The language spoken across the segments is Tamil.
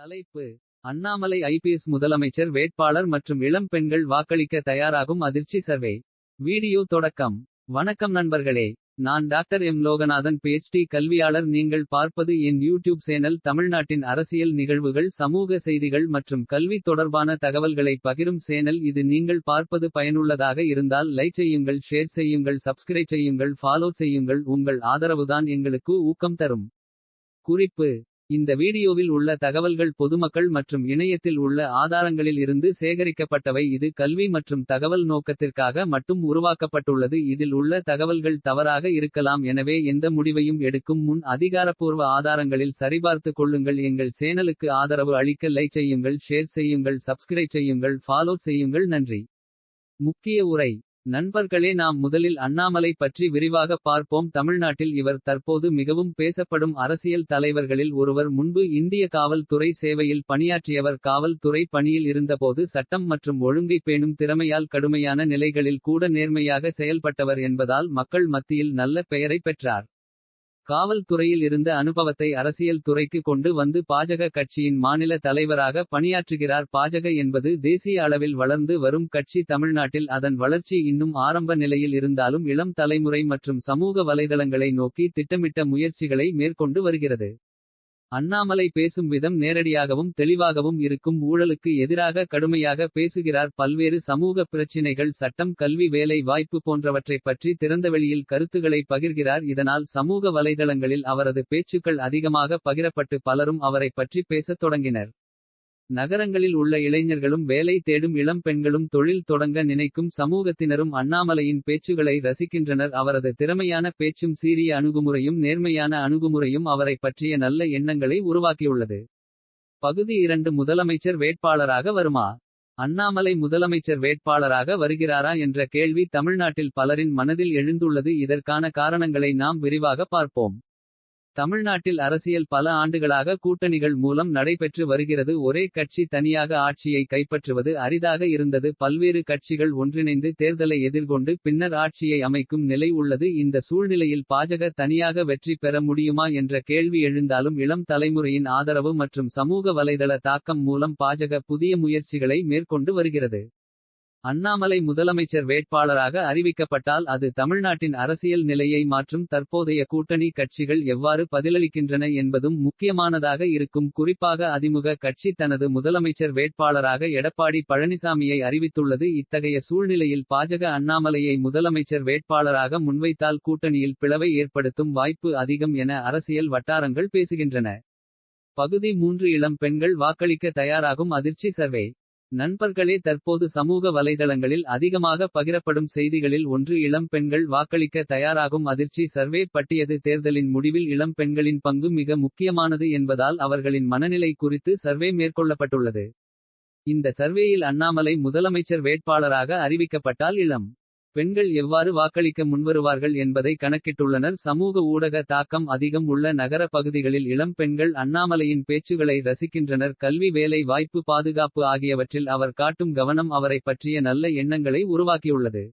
தலைப்பு அண்ணாமலை ஐபிஎஸ் முதலமைச்சர் வேட்பாளர் மற்றும் இளம் பெண்கள் வாக்களிக்க தயாராகும் அதிர்ச்சி சர்வே. வீடியோ தொடக்கம். வணக்கம் நண்பர்களே. நான் டாக்டர் எம். லோகநாதன் பிஎச்டி கல்வியாளர். நீங்கள் பார்ப்பது என் யூடியூப் சேனல் தமிழ்நாட்டின் அரசியல் நிகழ்வுகள் சமூக செய்திகள் மற்றும் கல்வி தொடர்பான தகவல்களை பகிரும் சேனல். இது நீங்கள் பார்ப்பது பயனுள்ளதாக இருந்தால் லைக் செய்யுங்கள் ஷேர் செய்யுங்கள் சப்ஸ்கிரைப் செய்யுங்கள் ஃபாலோ செய்யுங்கள். உங்கள் ஆதரவுதான் எங்களுக்கு ஊக்கம் தரும். குறிப்பு இந்த வீடியோவில் உள்ள தகவல்கள் பொதுமக்கள் மற்றும் இணையத்தில் உள்ள ஆதாரங்களில் இருந்து சேகரிக்கப்பட்டவை. இது கல்வி மற்றும் தகவல் நோக்கத்திற்காக மட்டும் உருவாக்கப்பட்டுள்ளது. இதில் உள்ள தகவல்கள் தவறாக இருக்கலாம். எனவே எந்த முடிவையும் எடுக்கும் முன் அதிகாரப்பூர்வ ஆதாரங்களில் சரிபார்த்து கொள்ளுங்கள். எங்கள் சேனலுக்கு ஆதரவு அளிக்க லைக் செய்யுங்கள் ஷேர் செய்யுங்கள் சப்ஸ்கிரைப் செய்யுங்கள் ஃபாலோ செய்யுங்கள். நன்றி. முக்கிய உரை. நண்பர்களே நாம் முதலில் அண்ணாமலை பற்றி விரிவாக பார்ப்போம். தமிழ்நாட்டில் இவர் தற்போது மிகவும் பேசப்படும் அரசியல் தலைவர்களில் ஒருவர். முன்பு இந்திய காவல்துறை சேவையில் பணியாற்றியவர். காவல்துறை பணியில் இருந்தபோது சட்டம் மற்றும் ஒழுங்கை பேணும் திறமையால் கடுமையான நிலைகளில் கூட நேர்மையாக செயல்பட்டவர் என்பதால் மக்கள் மத்தியில் நல்ல பெயரை பெற்றார். காவல்துறையில் இருந்த அனுபவத்தை அரசியல் துறைக்கு கொண்டு வந்து பாஜக கட்சியின் மாநில தலைவராக பணியாற்றுகிறார் பாஜக என்பது தேசிய அளவில் வளர்ந்து வரும் கட்சி தமிழ்நாட்டில் அதன் வளர்ச்சி இன்னும் ஆரம்ப நிலையில் இருந்தாலும் இளம் தலைமுறை மற்றும் சமூக வலைதளங்களை நோக்கி திட்டமிட்ட முயற்சிகளை மேற்கொண்டு வருகிறது. அண்ணாமலை பேசும் விதம் நேரடியாகவும் தெளிவாகவும் இருக்கும் ஊழலுக்கு எதிராக கடுமையாக பேசுகிறார். பல்வேறு சமூக பிரச்சினைகள் சட்டம் கல்வி வேலை வாய்ப்பு போன்றவற்றைப் பற்றி திறந்தவெளியில் கருத்துக்களை பகிர்கிறார். இதனால் சமூக வலைதளங்களில் அவரது பேச்சுக்கள் அதிகமாக பகிரப்பட்டு பலரும் அவரை பற்றி பேசத் தொடங்கினர். நகரங்களில் உள்ள இளைஞர்களும் வேலை தேடும் இளம் பெண்களும் தொழில் தொடங்க நினைக்கும் சமூகத்தினரும் அண்ணாமலையின் பேச்சுகளை ரசிக்கின்றனர். அவரது திறமையான பேச்சும் சீரிய அணுகுமுறையும் நேர்மையான அணுகுமுறையும் அவரை பற்றிய நல்ல எண்ணங்களை உருவாக்கியுள்ளது. பகுதி இரண்டு முதலமைச்சர் வேட்பாளராக வருமா? அண்ணாமலை முதலமைச்சர் வேட்பாளராக வருகிறாரா என்ற கேள்வி தமிழ்நாட்டில் பலரின் மனதில் எழுந்துள்ளது. இதற்கான காரணங்களை நாம் விரிவாக பார்ப்போம். தமிழ்நாட்டில் அரசியல் பல ஆண்டுகளாக கூட்டணிகள் மூலம் நடைபெற்று வருகிறது. ஒரே கட்சி தனியாக ஆட்சியை கைப்பற்றுவது அரிதாக இருந்தது. பல்வேறு கட்சிகள் ஒன்றிணைந்து தேர்தலை எதிர்கொண்டு பின்னர் ஆட்சியை அமைக்கும் நிலை உள்ளது. இந்த சூழ்நிலையில் பாஜக தனியாக வெற்றி பெற முடியுமா என்ற கேள்வி எழுந்தாலும் இளம் தலைமுறையின் ஆதரவு மற்றும் சமூக வலைதள தாக்கம் மூலம் பாஜக புதிய முயற்சிகளை மேற்கொண்டு வருகிறது. அண்ணாமலை முதலமைச்சர் வேட்பாளராக அறிவிக்கப்பட்டால் அது தமிழ்நாட்டின் அரசியல் நிலையை மாற்றும். தற்போதைய கூட்டணி கட்சிகள் எவ்வாறு பதிலளிக்கின்றன என்பதும் முக்கியமானதாக இருக்கும். குறிப்பாக அதிமுக கட்சி தனது முதலமைச்சர் வேட்பாளராக எடப்பாடி பழனிசாமியை அறிவித்துள்ளது. இத்தகைய சூழ்நிலையில் பாஜக அண்ணாமலையை முதலமைச்சர் வேட்பாளராக முன்வைத்தால் கூட்டணியில் பிளவை ஏற்படுத்தும் வாய்ப்பு அதிகம் என அரசியல் வட்டாரங்கள் பேசுகின்றன. பகுதி மூன்று இளம் பெண்கள் வாக்களிக்க தயாராகும் அதிர்ச்சி சர்வே. நண்பர்களே தற்போது சமூக வலைதளங்களில் அதிகமாக பகிரப்படும் செய்திகளில் ஒன்று இளம் பெண்கள் வாக்களிக்க தயாராகும் அதிர்ச்சி. சர்வே பட்டியது தேர்தலின் முடிவில் இளம் பெண்களின் பங்கு மிக முக்கியமானது என்பதால் அவர்களின் மனநிலை குறித்து சர்வே மேற்கொள்ளப்பட்டுள்ளது. இந்த சர்வேயில் அண்ணாமலை முதலமைச்சர் வேட்பாளராக அறிவிக்கப்பட்டால் இளம் பெண்கள் எவ்வாறு வாக்களிக்க முன்வருவார்கள் என்பதை கணக்கிட்டுள்ளனர். சமூக ஊடக தாக்கம் அதிகம் உள்ள நகர பகுதிகளில் இளம் பெண்கள் அண்ணாமலையின் பேச்சுகளை ரசிக்கின்றனர். கல்வி வேலை வாய்ப்பு பாதுகாப்பு ஆகியவற்றில் அவர் காட்டும் கவனம் அவரை பற்றிய நல்ல எண்ணங்களை உருவாக்கியுள்ளது.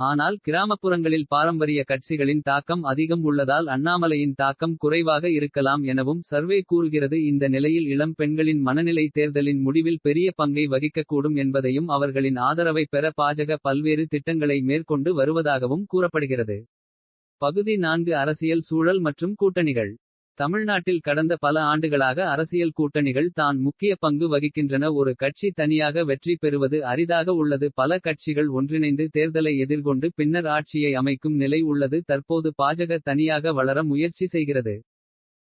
ஆனால் கிராமப்புறங்களில் பாரம்பரிய கட்சிகளின் தாக்கம் அதிகம் உள்ளதால் அண்ணாமலையின் தாக்கம் குறைவாக இருக்கலாம் எனவும் சர்வே கூறுகிறது. இந்த நிலையில் இளம் பெண்களின் மனநிலை தேர்தலின் முடிவில் பெரிய பங்கை வகிக்கக்கூடும் என்பதையும் அவர்களின் ஆதரவை பெற பாஜக பல்வேறு திட்டங்களை மேற்கொண்டு வருவதாகவும் கூறப்படுகிறது. பகுதி நான்கு அரசியல் சூழல் மற்றும் கூட்டணிகள். தமிழ்நாட்டில் கடந்த பல ஆண்டுகளாக அரசியல் கூட்டணிகள் தான் முக்கிய பங்கு வகிக்கின்றன. ஒரு கட்சி தனியாக வெற்றி பெறுவது அரிதாக உள்ளது. பல கட்சிகள் ஒன்றிணைந்து தேர்தலை எதிர்கொண்டு பின்னர் ஆட்சியை அமைக்கும் நிலை உள்ளது. தற்போது பாஜக தனியாக வளர முயற்சி செய்கிறது.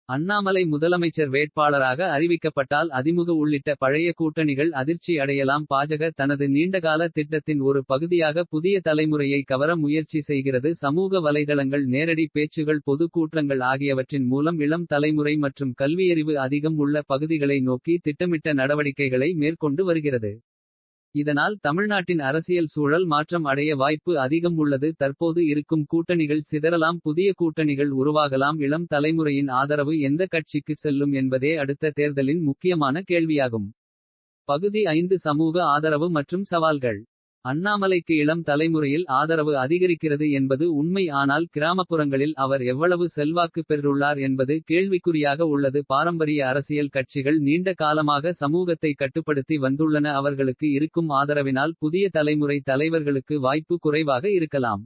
அண்ணாமலை முதலமைச்சர் வேட்பாளராக அறிவிக்கப்பட்டால் அதிமுக உள்ளிட்ட பழைய கூட்டணிகள் அதிர்ச்சி அடையலாம். பாஜக தனது நீண்டகால திட்டத்தின் ஒரு பகுதியாக புதிய தலைமுறையை கவர முயற்சி செய்கிறது. சமூக வலைதளங்கள் நேரடி பேச்சுகள் பொது கூட்டங்கள் ஆகியவற்றின் மூலம் இளம் தலைமுறை மற்றும் கல்வியறிவு அதிகம் உள்ள பகுதிகளை நோக்கி திட்டமிட்ட நடவடிக்கைகளை மேற்கொண்டு வருகிறது. இதனால் தமிழ்நாட்டின் அரசியல் சூழல் மாற்றம் அடைய வாய்ப்பு அதிகம் உள்ளது. தற்போது இருக்கும் கூட்டணிகள் சிதறலாம். புதிய கூட்டணிகள் உருவாகலாம். இளம் தலைமுறையின் ஆதரவு எந்த கட்சிக்கு செல்லும் என்பதே அடுத்த தேர்தலின் முக்கியமான கேள்வியாகும். பகுதி ஐந்து சமூக ஆதரவு மற்றும் சவால்கள். அண்ணாமலைக்கு இளம் தலைமுறையில் ஆதரவு அதிகரிக்கிறது என்பது உண்மை. ஆனால் கிராமப்புறங்களில் அவர் எவ்வளவு செல்வாக்கு பெற்றுள்ளார் என்பது கேள்விக்குறியாக உள்ளது. பாரம்பரிய அரசியல் கட்சிகள் நீண்ட காலமாக சமூகத்தை கட்டுப்படுத்தி வந்துள்ளன. அவர்களுக்கு இருக்கும் ஆதரவினால் புதிய தலைமுறை தலைவர்களுக்கு வாய்ப்பு குறைவாக இருக்கலாம்.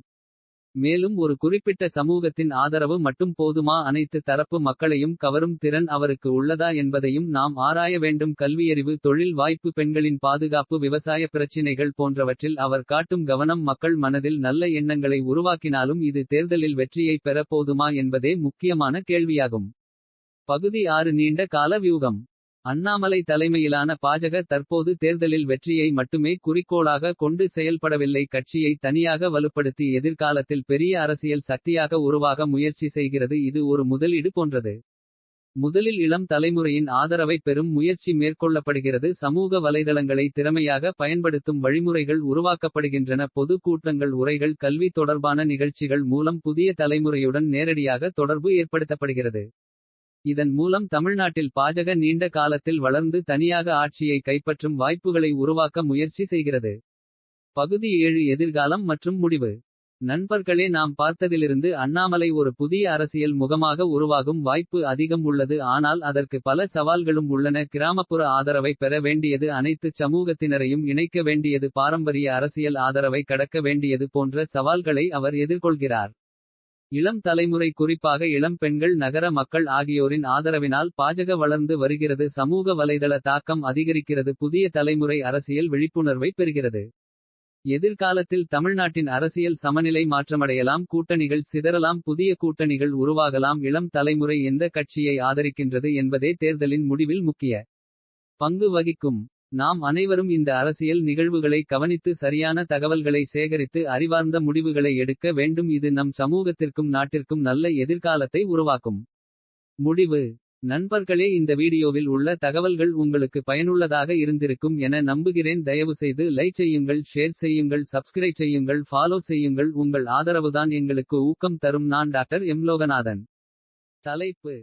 மேலும் ஒரு குறிப்பிட்ட சமூகத்தின் ஆதரவு மட்டும் போதுமா அனைத்து தரப்பு மக்களையும் கவரும் திறன் அவருக்கு உள்ளதா என்பதையும் நாம் ஆராய வேண்டும் கல்வியறிவு தொழில் வாய்ப்பு பெண்களின் பாதுகாப்பு விவசாய பிரச்சினைகள் போன்றவற்றில் அவர் காட்டும் கவனம் மக்கள் மனதில் நல்ல எண்ணங்களை உருவாக்கினாலும் இது தேர்தலில் வெற்றியை பெற போதுமா என்பதே முக்கியமான கேள்வியாகும். பகுதி ஆறு நீண்ட கால வியூகம். அண்ணாமலை தலைமையிலான பாஜக தற்போது தேர்தலில் வெற்றியை மட்டுமே குறிக்கோளாக கொண்டு செயல்படவில்லை கட்சியை தனியாக வலுப்படுத்தி எதிர்காலத்தில் பெரிய அரசியல் சக்தியாக உருவாக முயற்சி செய்கிறது இது ஒரு முதலீடு போன்றது. முதலில் இளம் தலைமுறையின் ஆதரவை பெறும் முயற்சி மேற்கொள்ளப்படுகிறது சமூக வலைதளங்களை திறமையாக பயன்படுத்தும் வழிமுறைகள் உருவாக்கப்படுகின்றன பொது கூட்டங்கள் உரைகள் கல்வி தொடர்பான நிகழ்ச்சிகள் மூலம் புதிய தலைமுறையுடன் நேரடியாக தொடர்பு ஏற்படுத்தப்படுகிறது. இதன் மூலம் தமிழ்நாட்டில் பாஜக நீண்ட காலத்தில் வளர்ந்து தனியாக ஆட்சியை கைப்பற்றும் வாய்ப்புகளை உருவாக்க முயற்சி செய்கிறது. பகுதி ஏழு எதிர்காலம் மற்றும் முடிவு. நண்பர்களே நாம் பார்த்ததிலிருந்து அண்ணாமலை ஒரு புதிய அரசியல் முகமாக உருவாகும் வாய்ப்பு அதிகம் உள்ளது ஆனால் அதற்கு பல சவால்களும் உள்ளன கிராமப்புற ஆதரவை பெற வேண்டியது அனைத்து சமூகத்தினரையும் இணைக்க வேண்டியது பாரம்பரிய அரசியல் ஆதரவை கடக்க வேண்டியது போன்ற சவால்களை அவர் எதிர்கொள்கிறார். இளம் தலைமுறை குறிப்பாக இளம் பெண்கள் நகர மக்கள் ஆகியோரின் ஆதரவினால் பாஜக வளர்ந்து வருகிறது. சமூக வலைதள தாக்கம் அதிகரிக்கிறது. புதிய தலைமுறை அரசியல் விழிப்புணர்வை பெறுகிறது. எதிர்காலத்தில் தமிழ்நாட்டின் அரசியல் சமநிலை மாற்றமடையலாம். கூட்டணிகள் சிதறலாம். புதிய கூட்டணிகள் உருவாகலாம். இளம் தலைமுறை எந்த கட்சியை ஆதரிக்கின்றது என்பதே தேர்தலின் முடிவில் முக்கிய பங்கு வகிக்கும். நாம் அனைவரும் இந்த அரசியல் நிகழ்வுகளை கவனித்து சரியான தகவல்களை சேகரித்து அறிவார்ந்த முடிவுகளை எடுக்க வேண்டும். இது நம் சமூகத்திற்கும் நாட்டிற்கும் நல்ல எதிர்காலத்தை உருவாக்கும். முடிவு. நண்பர்களே இந்த வீடியோவில் உள்ள தகவல்கள் உங்களுக்கு பயனுள்ளதாக இருந்திருக்கும் என நம்புகிறேன். தயவுசெய்து லைக் செய்யுங்கள் ஷேர் செய்யுங்கள் சப்ஸ்கிரைப் செய்யுங்கள் ஃபாலோ செய்யுங்கள். உங்கள் ஆதரவுதான் எங்களுக்கு ஊக்கம் தரும். நான் டாக்டர் எம். லோகநாதன். தலைப்பு.